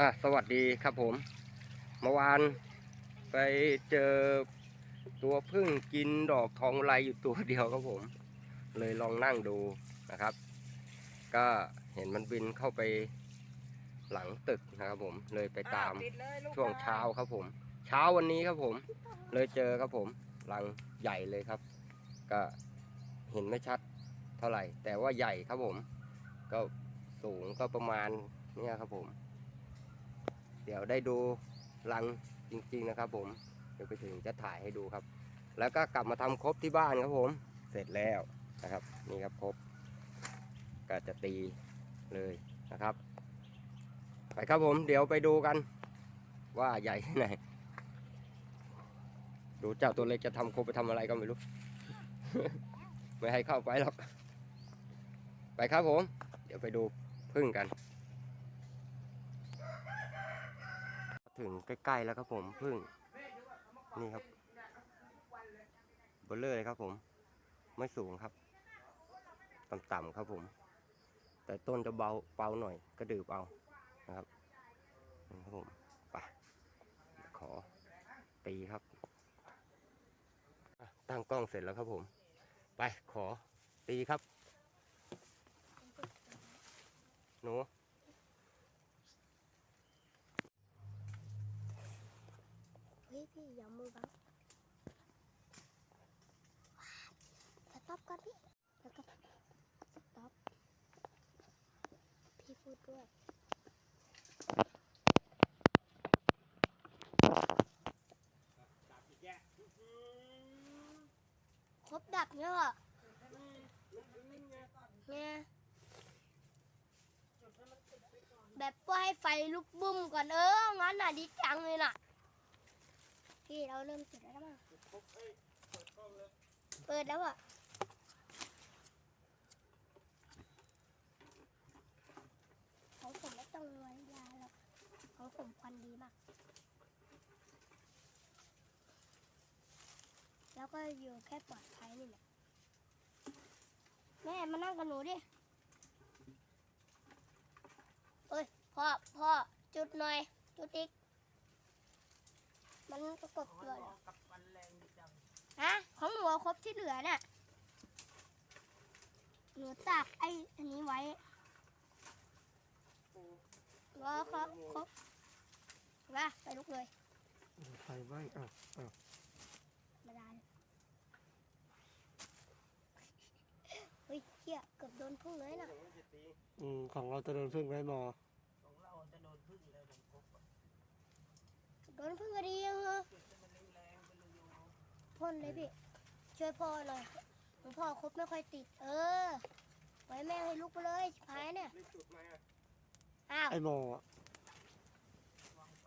อะสวัสดีครับผมเมื่อวานไปเจอตัวพึ่งกินดอกทองไรอยู่ตัวเดียวครับผม เลยลองนั่งดูนะครับ ก็เห็นมันบินเข้าไปหลังตึกนะครับผม เลยไปตามอ้วปิดเลยลูกช่วงเช้าครับผม เช้าวันนี้ครับผม เลยเจอครับผมรังใหญ่เลยครับ ก็เห็นไม่ชัดเท่าไหร่ แต่ว่าใหญ่ครับผม ก็สูงก็ประมาณเนี่ยครับผม เดี๋ยวได้ดูรังจริง ๆนะครับ ผมเดี๋ยวไปถึงจะถ่ายให้ดูครับ แล้วก็กลับมาทำครบที่บ้านครับผม เสร็จแล้วนะครับ นี่ครับครบก็จะตีเลยนะครับ ไปครับผมเดี๋ยวไปดูกัน ว่าใหญ่แค่ไหนดูเจ้าตัวเล็กจะทำครบไปทำอะไรก็ไม่รู้ ไม่ให้เข้าไปหรอก ไปครับผม เดี๋ยวไปดูพึ่งกัน ถึงใกล้ๆแล้วครับผมพึ่งนี่ครับเบลเลอร์เลยครับผม ไม่สูงครับ ต่ำๆครับผม แต่ต้นจะเบาเบาหน่อยก็ดืบเอานะครับครับผมไปขอตีครับ ตั้งกล้องเสร็จแล้วครับผม ไปขอตีครับหนู เฮ้ย พี่อย่างสต็อปก่อนพี่แล้วก็สต็อปพี่พูดด้วยครบดับเนี่ยเหรอเนี่ยแบบว่าให้ไฟลุกบุ้มก่อนเอองั้นน่ะดีจังเลยน่ะ พี่เราเริ่มจุดแล้วมั้งเปิดแล้วอะของผมไม่ต้องไว้ยาหรอกของผมควันดีมาก แล้วก็อยู่แค่ปลอดภัยนี่แหละ แม่มานั่งกับหนูดิเอ้ยพ่อพ่อจุดหน่อย จุดอีก มันประกบตัวเหรอกับวันแรงดีจังฮะของหนูเอาครบที่เหลือน่ะหนูตากไอ้อันนี้ไว้รอครับครบว่าไปลุกเลยไฟไหม้อ้าวอ้าวมาดานเฮ้ยเฮียเกือบโดนพุ่งเลยน่ะอืมของเราจะโดนพึ่งไว้มอของเราจะโดนพึ่งเลยโดนพบอะ โดนพึ่งก็ดียังเหรอจุดให้มันแรงๆไปเลยโยมพ่นเลยพี่ ช่วยพ่อหน่อยหลวงพ่อครบไม่ค่อยติด เออ ไว้แม่ให้ลุกไปเลยชิบหายเนี่ยรีบจุดไหมอะอ้าวไอ้มออะ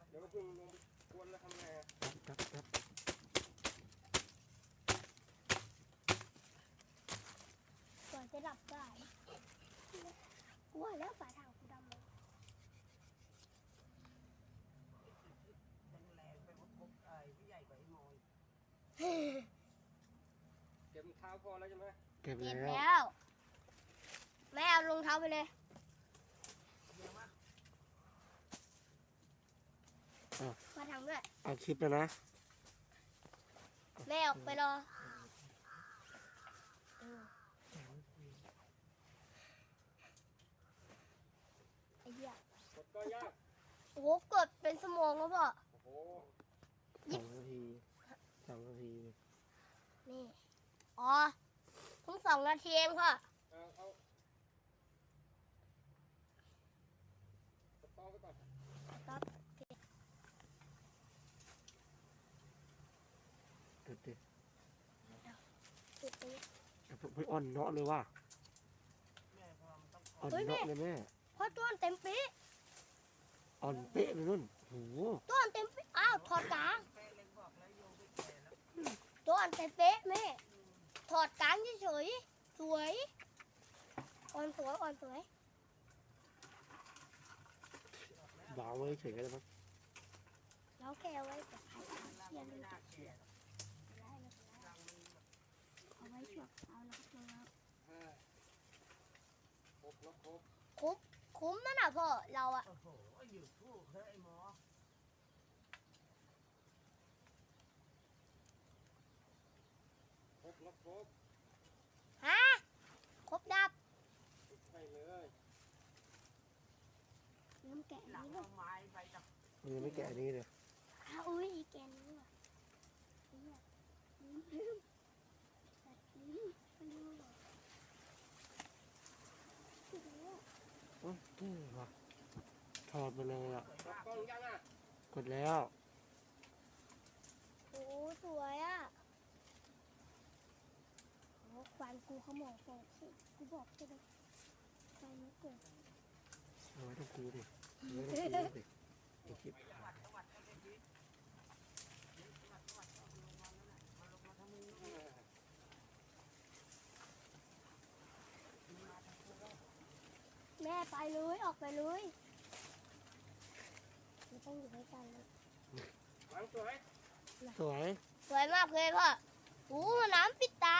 เดี๋ยวก็พึ่งลงกวนแล้วทำไงอะครับครับก่อนจะหลับได้กลัวแล้วฝ่าทางกูดำเลยแรงๆไปพบพบไอ้ผู้ใหญ่กว่าไอ้มอย เก็บเท้า พอแล้วใช่ไหมเก็บเก็บแล้วแล้ว แม่เอารองเท้าไปเลยเดี๋ยวมามาทางด้วย เอาคลิปแล้วนะแม่ออกไปรอเออไอ้เหี้ยกดก็ยาก โอ้โหกดเป็นสมองแล้วพ่อ โอ้โห สองนาทีสองนาที นี่ อ๋อเพิ่งสองนาทีเองพ่อเอาเอาสตอไปก่อนครับเด็ดเด็ดปิดไปไปอ่อนเนาะเลยว่ะอ่อนเนาะเลยแม่พ่อต้นเต็มปีอ่อนเป๊ะเลยนุ่นโหต้นเต็มปีอ้าวถอดกลางเป๊ะเลยบอกแล้วโยมไปแก่แล้วต้นเต็มป๊ะแม่ ถอดกลางเฉยๆสวยอ่อนสวยอ่อนสวย วางไว้เฉยๆเลยมั้งแล้วแกเอาไว้กับใครตามเชียร์ไม่ลูกน่าแก่ได้ไม่เป็นไรรังมันแบบเอาไว้ชั่วเอาแล้วก็ห้าครบแล้วครบครบคุ้มนั่นน่ะพ่อเราอะ โอ้โหอยู่ทู่เฮ้ยไอ้หมอ ครบแล้วครบฮะครบดับใช่เลยน้ำแกะหลังนี้ด้วยเอาไม้ใบตะมันยังไม่แกะอันนี้เลยอ้าวอุ้ยแกะนี้ว่ะเนี่ยลืมลืมตัดลืมลืมบอกโอ้โหโอ้ยเท่ว่ะถอดไปเลยอะสวยกล้มากองยังอะกดแล้วโอ้สวยอะ โอ้ควันกูเขาบอกบอกสิกูบอกใช่ไหมควันมันเกิดเอาไว้ต้องกูดิเอาไว้ต้องกูดิไอ้คลิปจังหวัดจังหวัดก็เป็นที่จังหวัดจังหวัดก็ลงมาแล้วน่ะมาลงมาทางนี้มาทางนี้แล้วแม่ไปเลยออกไปเลยไม่ต้องอยู่ด้วยกันเลยหลังสวย สวย สวยมากเลยพ่อโอ้น้ำปิดตา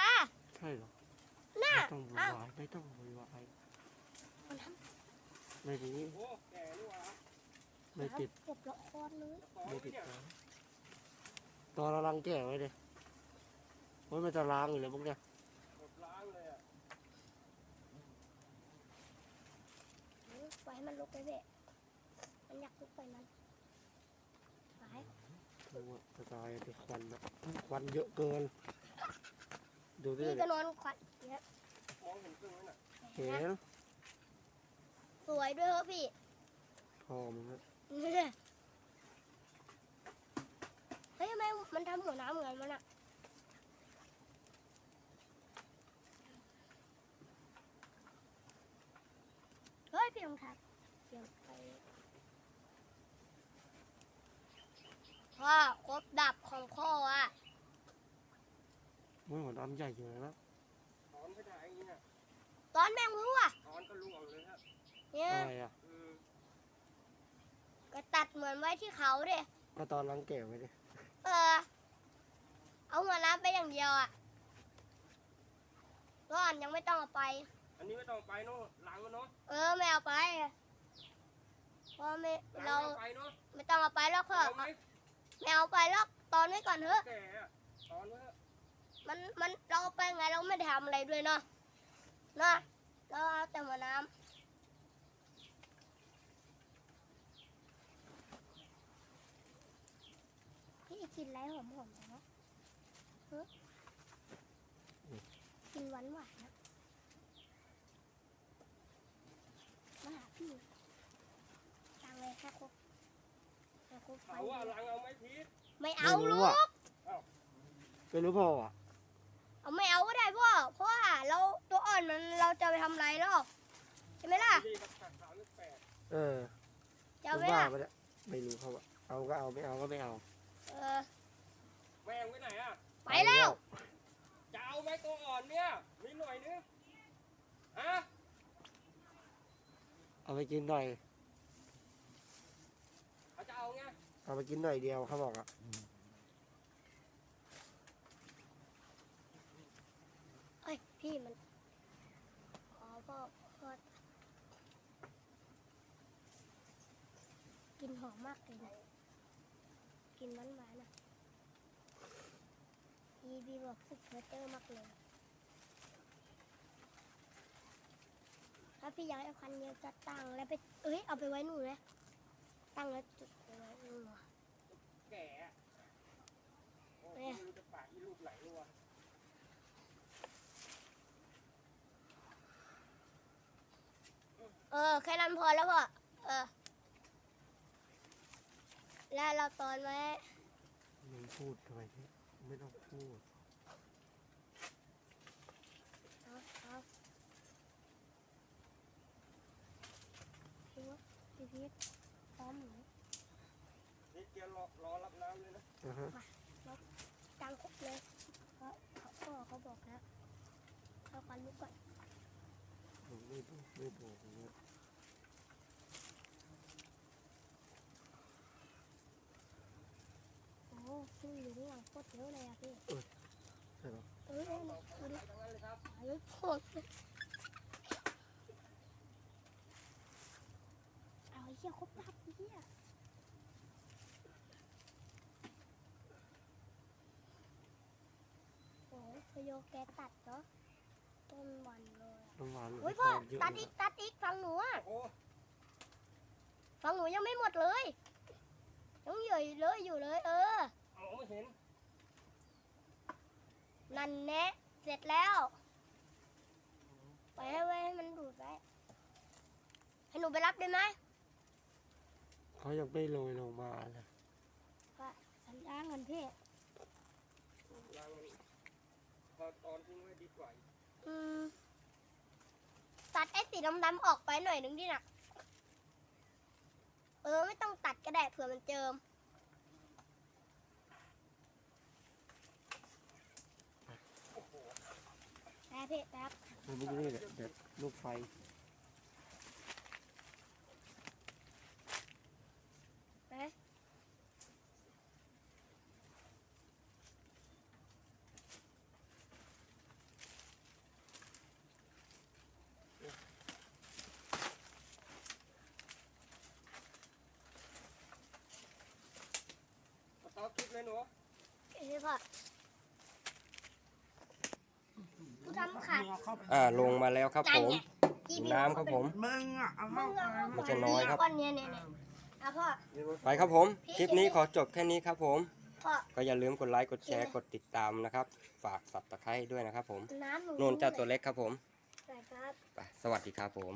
ใช่เหรอน่ะไม่ต้องวุ่นอ้าววายไม่ต้องวุ่นวายน้ำไม่ดีโอ้แก่นี่หว่าไม่ติดเกือบละครเลยต่อไม่ไว้ติดเนี่ยนะตอนเราลังแกะไว้เลยว่ามันจะล้างอยู่แล้วพวกเนี้ยหมดล้างเลยอะปล่อยให้มันลุกไปเถอะมันอยากลุกไปนั้นไปดูว่ากระจายเป็นควันนะควันเยอะเกิน ดูดิพี่ก็นอนขวัญเนี่ยมองเห็นครึ่งไหมน่ะเห็นสวยด้วยเหรอพี่พอมันนะเฮ้ยทำไมมันทำหัวน้ำเหมือนมันอะเฮ้ยพี่ลองทักเดี๋ยวไปพ่อครบดับของพ่ออะ มันหัวน้ำใหญ่อยู่นะถอนไม่ได้อย่างนี้น่ะตอนแมงรู้อะถอนก็ล่วงเลยฮะเนี่ยอะไรอะอืมก็ตัดเหมือนไว้ที่เขาเด้ก็ตอนลังแกะไว้ดิเออ เอาหัวน้ำไปอย่างเดียวอะร้อนยังไม่ต้องเอาไป อันนี้ไม่ต้องไปเนาะหลังมันเนาะเออไม่เอาไปเพราะไม่หลังเราไม่ต้องไปเนาะไม่ต้องเอาไปแล้วค่ะเอาไหมไม่เอาไปแล้วตอนไว้ก่อนเถอะ แก่อะถอนไว้เถอะ มันมันเราเอาไปไงเราไม่ได้ทำอะไรด้วยเนาะเนาะเราเอาแต่หัวน้ำพี่กินอะไรหอมๆจังวะฮะกินหวานหวานๆนะมาหาพี่ตังเลยแค่ครบแค่ครบไฟเขาว่าหลังเอาไม้พีชไม่เอาไม่ลูรู้กอะไม่รู้พออะ เอาไม่เอาก็ได้พ่อ เพราะว่าเราตัวอ่อนมันเราจะไปทำอะไรหรอกใช่ไหมล่ะดีกับขาดสามสิบแปดเออจะเอาไหมบ้าล่ะไปแล้วไม่รู้เขาว่าเอาก็เอาไม่เอาก็ไม่เอาเออแมงไว้ไหนอะ ไปแล้ว จะเอาไหมตัวอ่อนเนี่ย มีหน่อยนึงฮะเอาไปกินหน่อย เขาจะเอาไง เอาไปกินหน่อยเดียวเขาบอกอะ เอ้ยพี่มันอ๋อพ่อพ่อกินหอ มมากเลยนะกินหวานหวานๆอะอีบีบอกสุดเพอเจอร์มากเลยถ้าพี่อยากให้ควันเยอะจะตั้งแล้วไปเอ้ยเอาไปไว้หนูนเลยตั้งแล้วจุดไปไว้หนูนแก่อะโอ้เนี่ยไม่รู้จะปากอีลูกไหนเลยวะเออ แค่นั้นพอแล้วพ่อเออ แล้วเราตอนไว้มึงพูดทำไมเนี่ยไม่ต้องพูดเอาเอาพี่วะพี่พีทพร้อมหนูนี่เกียร์รอรอรับน้ำเลยนะนะฮะตังครบเลยเพราะเขาพ่อเขาบอกแล้วเอาควันลุกก่อนผมไม่บอกไม่บอกอย่างเงี้ออยู่ข้างหลังโคตรเยอะเลยอะพี่ใช่เหรอเออเออดูดิทั้งนั้นเลยครับหายโคตรเหี้ยครบตัดไอ้เหี้ยโอ้ยพโยแกตัดเนาะต้นวันเลยอะน้ำหวานโอ้ยพ่อเยอะตัดอีกตัดอีกฟังหนูอะโอ้ฟังหนูยังไม่หมดเลยยังเหยื่ออยู่เลยอยู่เลย เออมองไม่ เห็น นั่นแนะเสร็จแล้วไปให้ไว้ให้มันดูดไว้ให้หนูไปรับได้ไหมเขายังไม่โรยลงมาเลยสัญญาณกันพี่ล้างมันพอตอนทิ้งไว้ดีกว่าอืมตัดไอ้สีดำๆออกไปหน่อยหนึงดิน่ะ เออ ไม่ต้องตัดก็ได้เผื่อมันเจิม แป๊บพี่แป๊บมันไม่ได้แบบแบบลูกไฟแป๊บเตาคลิปเลยหนู เอ้ยพ่อ กูทำขาดมึงเอาเข้าไปอ่าลงมาแล้วครับจาผนมไงที่พี่น้ำครับผม มึงอะเอามึเข้างไปเอาไม่ใช่น้อยครับ ก้อนเนี้ยเนี่ยเนี่ยเอาพ่อ ไปครับผม คลิปนี้ขอจบแค่นี้ครับผม พ่อ ก็อย่าลืมกดไลค์กดแชร์กดติดตามนะครับ ฝากสับตะไคร้ด้วยนะครับผมน้ำหนูโน่นเจ้าตัวเล็กครับผมใส่ครับ ไปสวัสดีครับผม